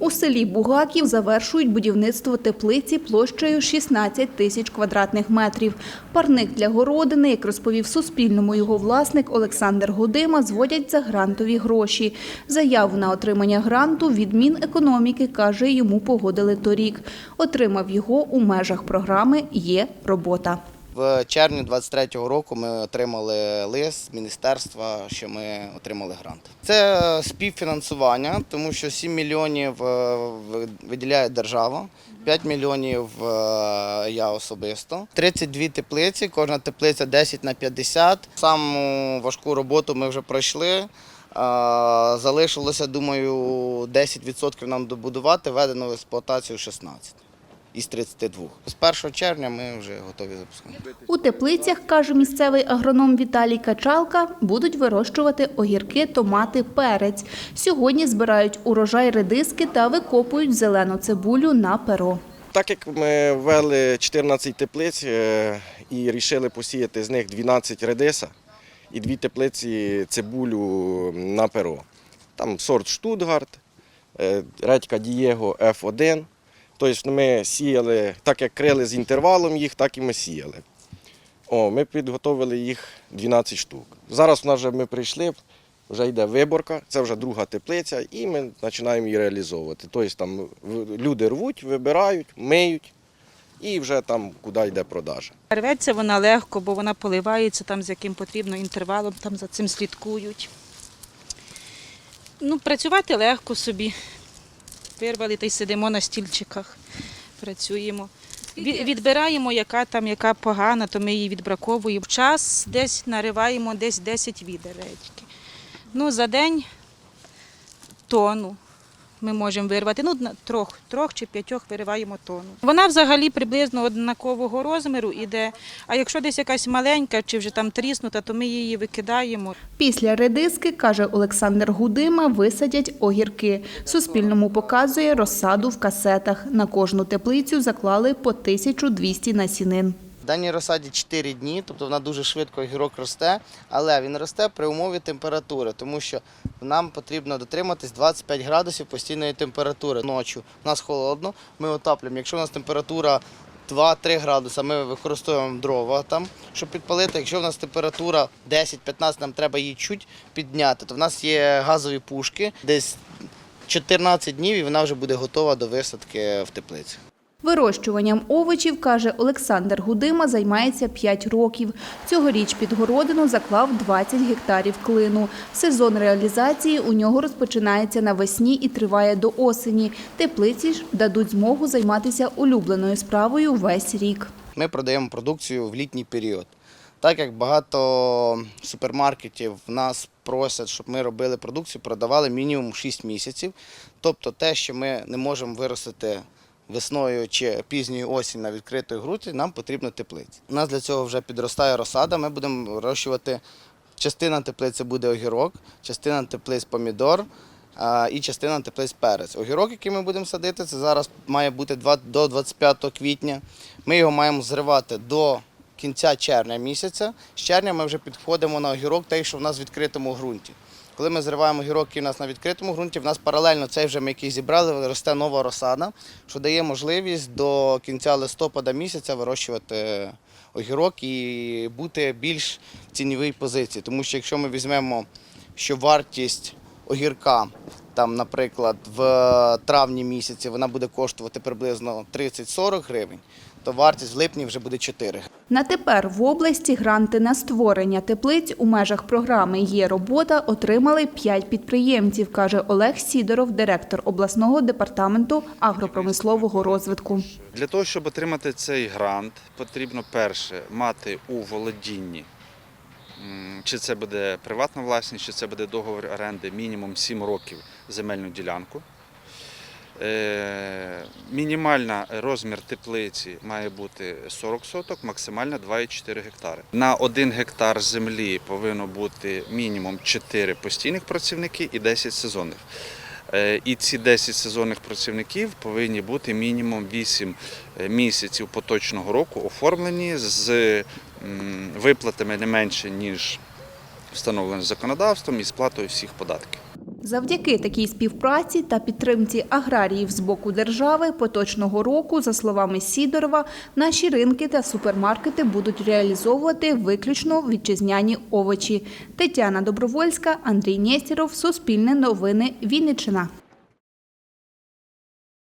У селі Бугаків завершують будівництво теплиці площею 16 тисяч квадратних метрів. Парник для городини, як розповів Суспільному його власник Олександр Гудима, зводять за грантові гроші. Заяву на отримання гранту від Мінекономіки, каже, йому погодили торік. Отримав його у межах програми «Є робота». В червні 23-го року ми отримали лист з міністерства, що ми отримали грант. Це співфінансування, тому що 7 мільйонів е, виділяє держава, 5 мільйонів е, я особисто. 32 теплиці, кожна теплиця 10 на 50. Саму важку роботу ми вже пройшли. Е, Залишилося, думаю, 10% нам добудувати, введено в експлуатацію 16 із 32. З 1 червня ми вже готові запускати. У теплицях, каже місцевий агроном Віталій Качалка, будуть вирощувати огірки, томати, перець. Сьогодні збирають урожай редиски та викопують зелену цибулю на перо. Так як ми ввели 14 теплиць е, і вирішили посіяти з них 12 редиса і дві теплиці цибулю на перо. Там сорт Штутгарт, е, редька Дієго F1. Тобто ми сіяли, так як крили з інтервалом їх, так і ми сіяли. О, ми підготовили їх 12 штук. Зараз у нас вже ми прийшли, вже йде виборка, це вже друга теплиця, і ми починаємо її реалізовувати. Тобто там люди рвуть, вибирають, миють і вже там куди йде продажа. Рветься вона легко, бо вона поливається там, з яким потрібно інтервалом, там за цим слідкують. Ну, працювати легко собі. Вирвали та й сидимо на стільчиках, працюємо. Відбираємо, яка там, яка погана, то ми її відбраковуємо. В час десь нариваємо десь 10 відер редьки. Ну, за день тонну ми можемо вирвати. Ну, трьох, трьох чи п'ятьох вириваємо тонну. Вона взагалі приблизно однакового розміру іде. А якщо десь якась маленька чи вже там тріснута, то ми її викидаємо. Після редиски, каже Олександр Гудима, висадять огірки. Суспільному показує розсаду в касетах. На кожну теплицю заклали по 1200 насінин. В даній розсаді 4 дні, тобто вона дуже швидко огірок росте, але він росте при умові температури, тому що нам потрібно дотриматись 25 градусів постійної температури. Ночі у нас холодно, ми отаплюємо. Якщо у нас температура 2-3 градуси, ми використовуємо дрова там, щоб підпалити. Якщо в нас температура 10-15, нам треба її чуть підняти, то в нас є газові пушки, десь 14 днів і вона вже буде готова до висадки в теплиці. Вирощуванням овочів, каже Олександр Гудима, займається 5 років. Цьогоріч під городину заклав 20 гектарів клину. Сезон реалізації у нього розпочинається навесні і триває до осені. Теплиці ж дадуть змогу займатися улюбленою справою весь рік. Ми продаємо продукцію в літній період. Так як багато супермаркетів в нас просять, щоб ми робили продукцію, продавали мінімум 6 місяців. Тобто те, що ми не можемо виростити весною чи пізньою осінь на відкритій ґрунті, нам потрібно теплиці. У нас для цього вже підростає розсада, ми будемо вирощувати. Частина теплиці буде огірок, частина теплиць помідор і частина теплиць перець. Огірок, який ми будемо садити, це зараз має бути до 25 квітня. Ми його маємо зривати до кінця червня місяця. З червня ми вже підходимо на огірок, той, що в нас в відкритому ґрунті. Коли ми зриваємо який у нас на відкритому ґрунті, в нас паралельно цей вже ми який зібрали, росте нова розсада, що дає можливість до кінця листопада місяця вирощувати огірок і бути більш в цінній позиції. Тому що якщо ми візьмемо, що вартість огірка, там, наприклад, в травні місяці вона буде коштувати приблизно 30-40 гривень, то вартість в липні вже буде 4 На тепер в області гранти на створення теплиць у межах програми «Є робота» отримали 5 підприємців, каже Олег Сідоров, директор обласного департаменту агропромислового розвитку. Для того, щоб отримати цей грант, потрібно перше мати у володінні, чи це буде приватна власність, чи це буде договір оренди мінімум 7 років земельну ділянку. Е, Мінімальна розмір теплиці має бути 40 соток, максимально 2,4 гектари. На 1 гектар землі повинно бути мінімум 4 постійних працівники і 10 сезонних. Е, І ці 10 сезонних працівників повинні бути мінімум 8 місяців поточного року оформлені з виплатами не менше, ніж встановлено законодавством і сплатою всіх податків. Завдяки такій співпраці та підтримці аграріїв з боку держави поточного року, за словами Сідорова, наші ринки та супермаркети будуть реалізовувати виключно вітчизняні овочі. Тетяна Добровольська, Андрій Нєстєров, Суспільне новини, Вінниччина.